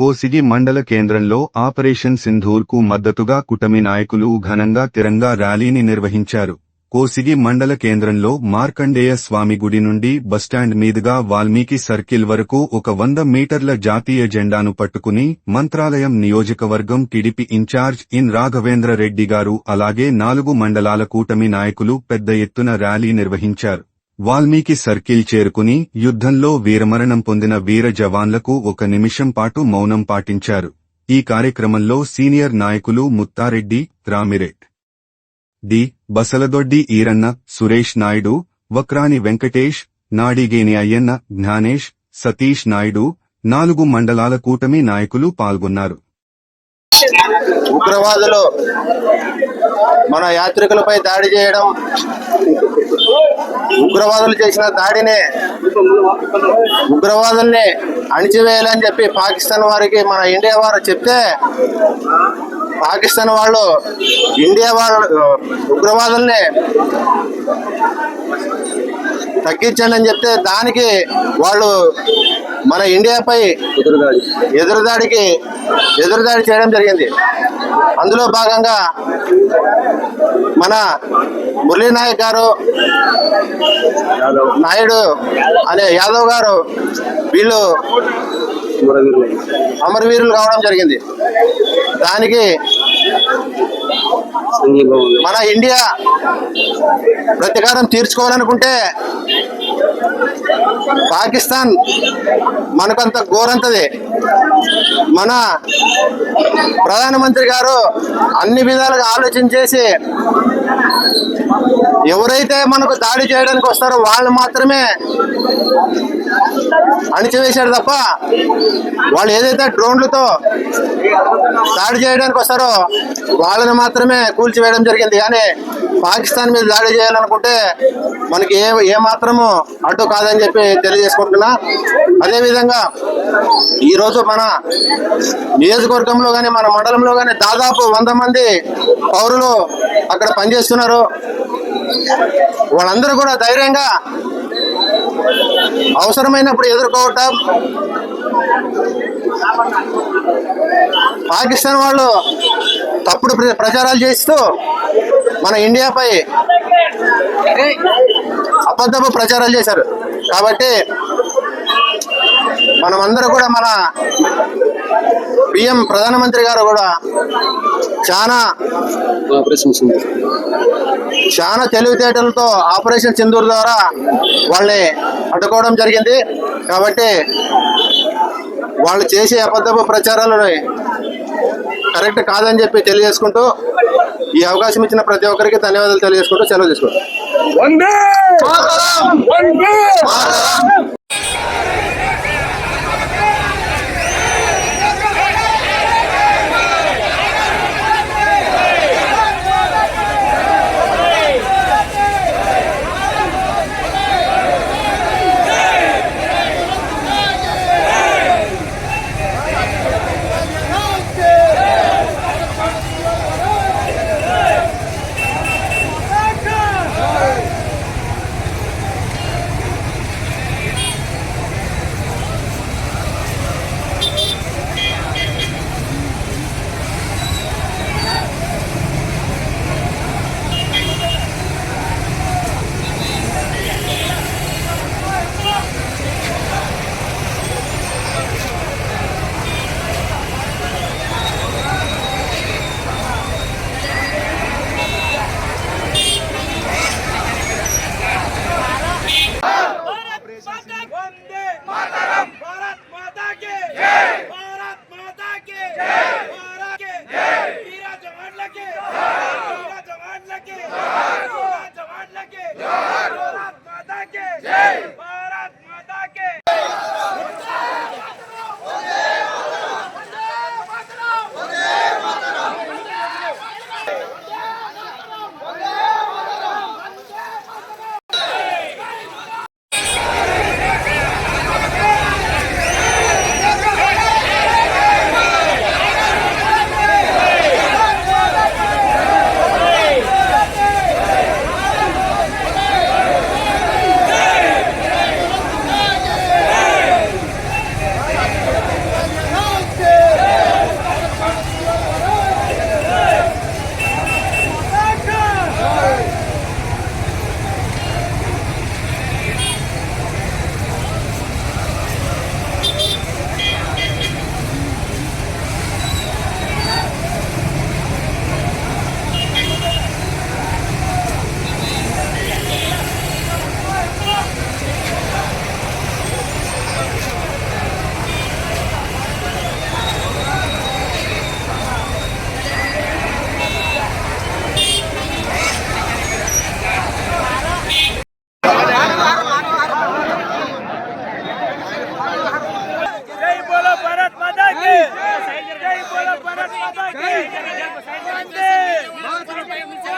కోసిగి మండల కేంద్రంలో ఆపరేషన్ సింధూర్కు మద్దతుగా కుటమి నాయకులు ఘనంగా తిరంగా ర్యాలీని నిర్వహించారు. కోసిగి మండల కేంద్రంలో మార్కండేయ స్వామి గుడి నుండి బస్టాండ్ మీదుగా వాల్మీకి సర్కిల్ వరకు ఒక వంద మీటర్ల జాతీయ జెండాను పట్టుకుని మంత్రాలయం నియోజకవర్గం TDP incharge in Raghavendra Reddy garu అలాగే నాలుగు మండలాల కూటమి నాయకులు పెద్ద ఎత్తున ర్యాలీ నిర్వహించారు. వాల్మీకి సర్కిల్ చేరుకుని యుద్ధంలో వీరమరణం పొందిన వీర జవాన్లకు ఒక నిమిషం పాటు మౌనం పాటించారు. ఈ కార్యక్రమంలో సీనియర్ నాయకులు ముత్తారెడ్డి రామిరెడ్ డి. బసలదొడ్డి ఈరన్న సురేష్ నాయుడు వక్రాని వెంకటేష్ నాడిగేని అయ్యన్న జ్ఞానేష్ సతీష్ నాయుడు నాలుగు మండలాల కూటమి నాయకులు పాల్గొన్నారు. ఉగ్రవాదులు మన యాత్రికులపై దాడి చేయడం ఉగ్రవాదులు చేసిన దాడిని ఉగ్రవాదుల్ని అణిచివేయాలని చెప్పి పాకిస్తాన్ వారికి మన ఇండియా వారు చెప్తే పాకిస్తాన్ వాళ్ళు ఇండియా వాళ్ళు ఉగ్రవాదుల్ని తగ్గించండి అని చెప్తే దానికి వాళ్ళు మన ఇండియాపై ఎదురుదాడికి ఎదురుదాడి చేయడం జరిగింది. అందులో భాగంగా మన మురళీ నాయక్ గారు నాయుడు అనే యాదవ్ గారు వీళ్ళు అమరవీరులు కావడం జరిగింది. దానికి మన ఇండియా ప్రతీకారం తీర్చుకోవాలనుకుంటే పాకిస్తాన్ మనకంత ఘోరంతది మన ప్రధానమంత్రి గారు అన్ని విధాలుగా ఆలోచన చేసి ఎవరైతే మనకు దాడి చేయడానికి వస్తారో వాళ్ళు మాత్రమే అణిచివేశాడు తప్ప వాళ్ళు ఏదైతే డ్రోన్లతో దాడి చేయడానికి వస్తారో వాళ్ళని మాత్రమే కూల్చివేయడం జరిగింది. కానీ పాకిస్తాన్ మీద దాడి చేయాలనుకుంటే మనకి ఏ ఏ మాత్రము అడ్డు కాదని చెప్పి తెలియజేసుకుంటున్నా. అదేవిధంగా ఈరోజు మన నియోజకవర్గంలో కానీ మన మండలంలో కానీ దాదాపు వంద మంది పౌరులు అక్కడ పనిచేస్తున్నారు. వాళ్ళందరూ కూడా ధైర్యంగా అవసరమైనప్పుడు ఎదుర్కోవటం. పాకిస్తాన్ వాళ్ళు తప్పుడు ప్ర- ప్రచారాలు చేస్తూ మన ఇండియాపై అబద్ధపు ప్రచారాలు చేశారు. కాబట్టి మనమందరూ కూడా మన పిఎం ప్రధానమంత్రి గారు కూడా చాలా చాలా తెలివితేటలతో ఆపరేషన్ సింధూర్ ద్వారా వాళ్ళని అడ్డుకోవడం జరిగింది. కాబట్టి వాళ్ళు చేసే అబద్ధపు ప్రచారాలని కరెక్ట్ కాదని చెప్పి తెలియజేసుకుంటూ ఈ అవకాశం ఇచ్చిన ప్రతి ఒక్కరికి ధన్యవాదాలు తెలియజేసుకుంటూ సెలవు తీసుకుంటాం Jai!